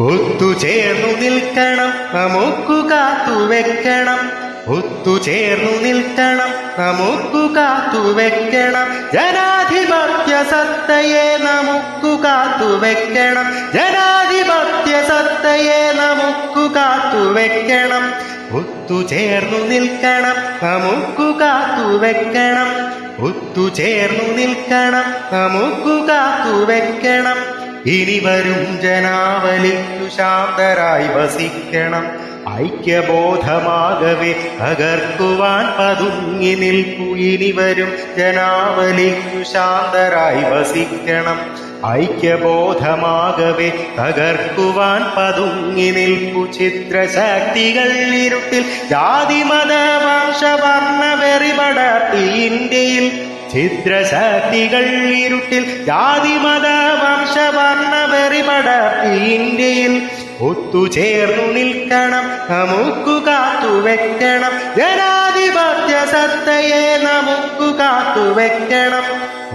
ഒത്തുചേർന്നു നിൽക്കണം നമുക്കു കാത്തുവെക്കണം. ഒത്തുചേർന്നു നിൽക്കണം നമുക്കു കാത്തുവെക്കണം. ജനാധിപത്യ സത്തയെ നമുക്കു കാത്തുവെക്കണം. ജനാധിപത്യ സത്തയെ നമുക്കു കാത്തുവെക്കണം. ഒത്തുചേർന്നു നിൽക്കണം നമുക്കു കാത്തുവെക്കണം. ഒത്തുചേർന്നു നിൽക്കണം നമുക്കു കാത്തുവെക്കണം. ഇനി വരും ജനാവലിക്കു ശാന്തരായി വസിക്കണം. ഐക്യബോധമാകവെ അകർക്കുവാൻ പതുങ്ങി നിൽക്കു. ഇനി വരും ജനാവലിക്കു ശാന്തരായി വസിക്കണം. ഐക്യബോധമാകവെ തകർക്കുവാൻ പതുങ്ങി നിൽക്കു. ചിത്രശക്തികൾ ഇരുട്ടിൽ ജാതി മത വംശവർണ വെറിപടർത്തി ഇന്ത്യയിൽ ചിത്രശക്തികൾ ഇരുട്ടിൽ ജാതി മത വംശവർണ വെറിപടർത്തി ഇന്ത്യയിൽ ഒത്തുചേർന്നു നിൽക്കണം. നമുക്കു കാത്തുവെക്കണം ജനാധിപത്യ സത്തയെ നമുക്കു കാത്തുവെക്കണം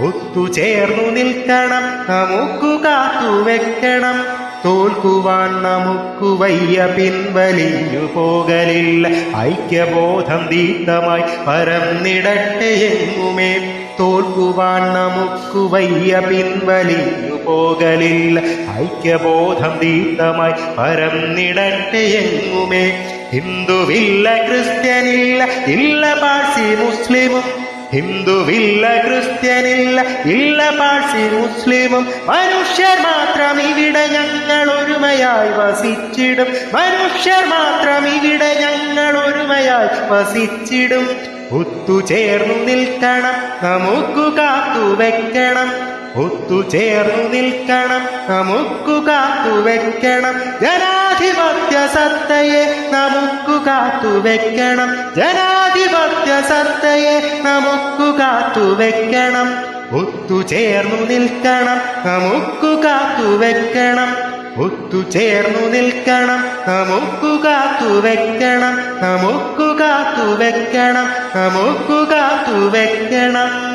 ഒത്തുചേർന്നു നിൽക്കണം. നമുക്കു കാത്തുവെക്കണം തോൽക്കുവാൻ നമുക്കു വയ്യ പിൻവലിഞ്ഞു പോകലില്ല. ഐക്യബോധം ദീപ്തമായി പരന്നിടട്ടെ എങ്ങുമേ. തോൽക്കുവാൻ നമുക്കു വയ്യ പിൻവലിഞ്ഞു പോകലില്ല. ഐക്യബോധം ദീപ്തമായി പരന്നിടട്ടെ എങ്ങുമേ. ഹിന്ദുവില്ല ക്രിസ്ത്യനില്ല ഇല്ല പാഴ്സി മുസ്ലിമും ഹിന്ദുവില്ല ക്രിസ്ത്യനില്ല ഇല്ല പാഴ്സി മുസ്ലിമും. മനുഷ്യർ മാത്രം ഇവിടെ ഞങ്ങൾ ഒരുമയായി വസിച്ചിടും. മനുഷ്യർ മാത്രം ഇവിടെ ഞങ്ങൾ ഒരുമയായി വസിച്ചിടും. ഒത്തുചേർന്നു നിൽക്കണം നമുക്ക് കാത്തു കാത്തുവെക്കണം ഒത്തുചേർന്നു നിൽക്കണം നമുക്കു കാത്തുവെക്കണം ജനാധിപത്യ സത്തയെ നമുക്കു കാത്തുവെക്കണം ജനാധിപത്യ സത്തയെ നമുക്കു കാത്തുവെക്കണം ഒത്തുചേർന്നു നിൽക്കണം നമുക്കു കാത്തുവെക്കണം ഒത്തുചേർന്നു നിൽക്കണം നമുക്കു കാത്തുവെക്കണം നമുക്കു കാത്തുവെക്കണം നമുക്കു കാത്തുവെക്കണം